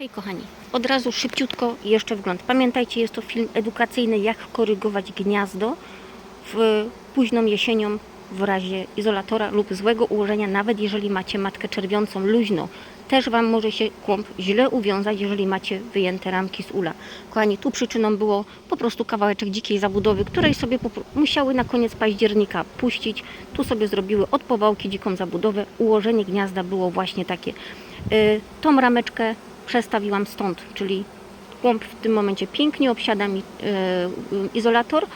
Hej kochani, od razu szybciutko jeszcze wgląd. Pamiętajcie, jest to film edukacyjny, jak korygować gniazdo w późną jesienią w razie izolatora lub złego ułożenia, nawet jeżeli macie matkę czerwiącą luźno. Też Wam może się kłąb źle uwiązać, jeżeli macie wyjęte ramki z ula. Kochani, tu przyczyną było po prostu kawałeczek dzikiej zabudowy, której sobie musiały na koniec października puścić. Tu sobie zrobiły od powałki dziką zabudowę. Ułożenie gniazda było właśnie takie. Y, tą rameczkę przestawiłam stąd, czyli kłąb w tym momencie pięknie obsiada mi e, izolator.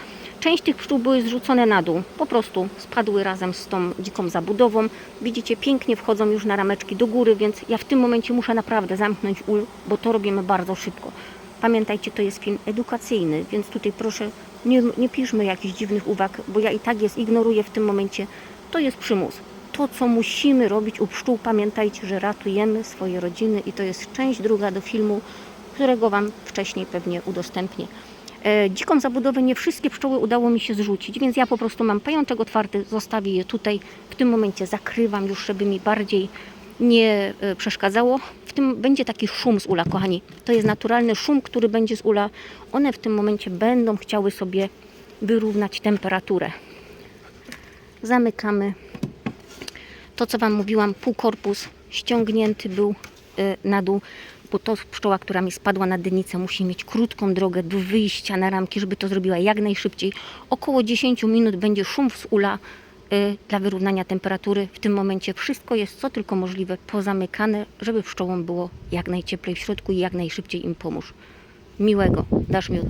Część tych pszczół były zrzucone na dół, po prostu spadły razem z tą dziką zabudową. Widzicie, pięknie wchodzą już na rameczki do góry, więc ja w tym momencie muszę naprawdę zamknąć ul, bo to robimy bardzo szybko. Pamiętajcie, to jest film edukacyjny, więc tutaj proszę nie, nie piszmy jakichś dziwnych uwag, bo ja i tak je ignoruję w tym momencie. To jest przymus. To, co musimy robić u pszczół, pamiętajcie, że ratujemy swoje rodziny i to jest część druga do filmu, którego Wam wcześniej pewnie udostępnię. E, dziką zabudowę nie wszystkie pszczoły udało mi się zrzucić, więc ja po prostu mam pajączek otwarty, zostawię je tutaj. W tym momencie zakrywam już, żeby mi bardziej nie e, przeszkadzało. W tym będzie taki szum z ula, kochani. To jest naturalny szum, który będzie z ula. One w tym momencie będą chciały sobie wyrównać temperaturę. Zamykamy. To, co Wam mówiłam, półkorpus ściągnięty był e, na dół, bo to pszczoła, która mi spadła na dynicę, musi mieć krótką drogę do wyjścia na ramki, żeby to zrobiła jak najszybciej. Około 10 minut będzie szum z ula e, dla wyrównania temperatury. W tym momencie wszystko jest co tylko możliwe pozamykane, żeby pszczołom było jak najcieplej w środku i jak najszybciej im pomóż. Miłego, dasz miód.